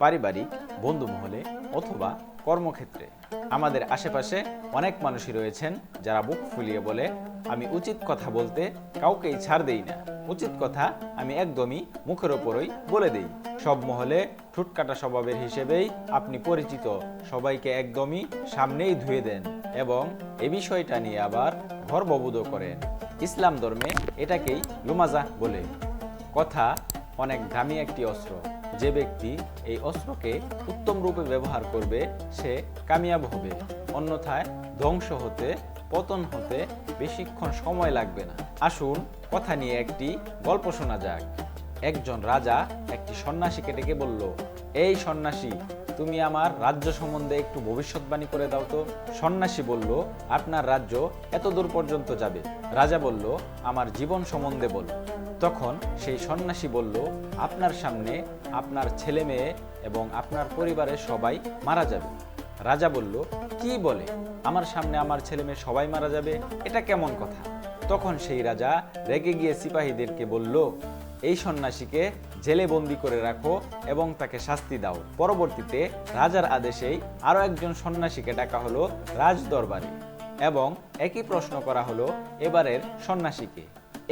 পারিবারিক বন্ধু মহলে অথবা কর্মক্ষেত্রে। আমাদের আশেপাশে অনেক মানুষই রয়েছেন যারা বুক ফুলিয়ে বলে, আমি উচিত কথা বলতে কাউকেই ছাড় দেই না। উচিত কথা আমি একদমই মুখের ওপরই বলে দেই। সব মহলে ঠুটকাটা স্বভাবের হিসেবেই আপনি পরিচিত। সবাইকে একদমই সামনেই ধুয়ে দেন এবং এ বিষয়টা নিয়ে আবার গর্ববোধ করেন। ইসলাম ধর্মে এটাকেই লুমাজা বলে। কথা অনেক দামি একটি অস্ত্র। যে ব্যক্তি এই অস্ত্রকে উত্তম রূপে ব্যবহার করবে, সে কামিয়াব হবে। অন্যথায় ধ্বংস হতে, পতন হতে বেশিক্ষণ সময় লাগবে না। আসুন, কথা নিয়ে একটি গল্প শোনা যাক। একজন রাজা একটি সন্ন্যাসীকে ডেকে বলল, এই সন্ন্যাসী, তুমি আমার রাজ্য সম্বন্ধে একটু ভবিষ্যৎবাণী করে দাও তো। সন্ন্যাসী বলল, আপনার রাজ্য এত দূর পর্যন্ত যাবে। রাজা বলল, আমার জীবন সম্বন্ধে বল। তখন সেই সন্ন্যাসী বলল, আপনার সামনে আপনার ছেলে মেয়ে এবং আপনার পরিবারের সবাই মারা যাবে। রাজা বলল, কি বলে? আমার সামনে আমার ছেলে মেয়ে সবাই মারা যাবে? এটা কেমন কথা? তখন সেই রাজা রেগে গিয়ে সিপাহীদেরকে বলল, এই সন্ন্যাসীকে জেলে বন্দি করে রাখো এবং তাকে শাস্তি দাও। পরবর্তীতে রাজার আদেশেই আরও একজন সন্ন্যাসীকে ডাকা হলো রাজ দরবারে এবং একই প্রশ্ন করা হলো এবারের সন্ন্যাসীকে।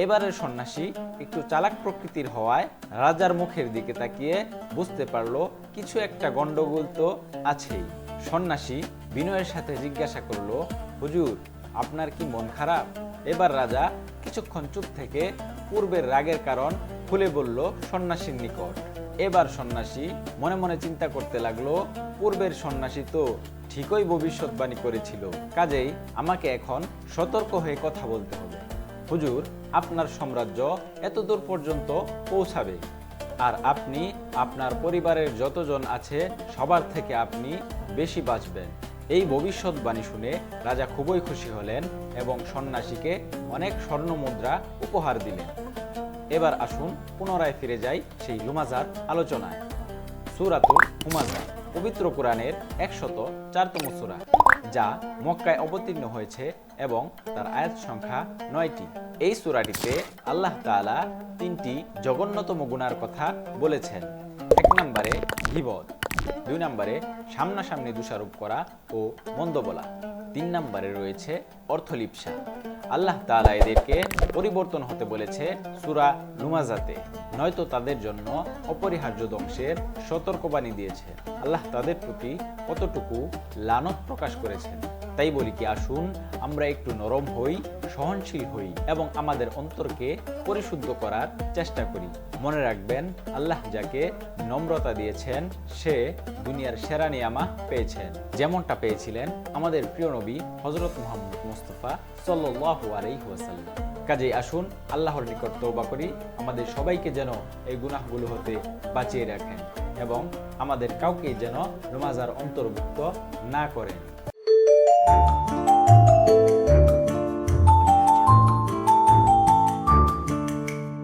এবারের সন্ন্যাসী একটু চালাক প্রকৃতির হওয়ায় রাজার মুখের দিকে তাকিয়ে বুঝতে পারল কিছু একটা গন্ডগোল তো আছেই। সন্ন্যাসী বিনয়ের সাথে জিজ্ঞাসা করল, হুজুর, আপনার কি মন খারাপ? এবার রাজা কিছুক্ষণ চুপ থেকে পূর্বের রাগের কারণ খুলে বলল, সন্ন্যাসীর নিকট। এবার সন্ন্যাসী মনে মনে চিন্তা করতে লাগল, পূর্বের সন্ন্যাসী তো ঠিকই ভবিষ্যৎবাণী করেছিল। কাজেই আমাকে এখন সতর্ক হয়ে কথা বলতে হবে। হুজুর, আপনার সাম্রাজ্য এতদূর পর্যন্ত পৌঁছাবে। আর আপনি, আপনার পরিবারের যতজন আছে, সবার থেকে আপনি বেশি বাঁচবেন। এই ভবিষ্যৎবাণী শুনে রাজা খুবই খুশি হলেন এবং সন্ন্যাসীকে অনেক স্বর্ণ মুদ্রা উপহার দিলেন। এবার আসুন, পুনরায় ফিরে যাই সেই লুমাজার আলোচনায়। সুরাতুল হুমাজা পবিত্র কোরআনের একশত চারতম সুরা। যা মক্কায় অবতীর্ণ হয়েছে এবং তার আয়াত সংখ্যা নয়টি। এই সুরাটিতে আল্লাহ তাআলা তিনটি জঘন্যতম গুনার কথা বলেছেন। এক নম্বরে গিবত দুই নম্বরে সামনাসামনি দোষারোপ করা ও মন্দ বলা, তিন নম্বরে রয়েছে অর্থলিপসা। আল্লাহ তাআলা এদেরকে পরিবর্তন হতে বলেছে সুরা লুমাজাতে নয়তো তাদের জন্য অপরিহার্য ধ্বংসের সতর্কবাণী দিয়েছে। আল্লাহ তাদের প্রতি কতটুকু লানত প্রকাশ করেছেন? তাই বলি কি, আসুন, আমরা একটু নরম হই, সহনশীল হই এবং আমাদের অন্তরকে পরিশুদ্ধ করার চেষ্টা করি। মনে রাখবেন, আল্লাহ যাকে নম্রতা দিয়েছেন, সে দুনিয়ার সেরা নিয়ামা পেয়েছেন। যেমনটা পেয়েছিলেন আমাদের প্রিয় নবী হজরত মোহাম্মদ মুস্তফা সাল্লাহ আলাইহাসাল্লাম কাজেই আসুন, আল্লাহর নিকট তৌবা করি, আমাদের সবাইকে যেন এই গুনাহগুলো হতে বাঁচিয়ে রাখেন এবং আমাদের কাউকে যেন নমাজার অন্তর্ভুক্ত না করেন।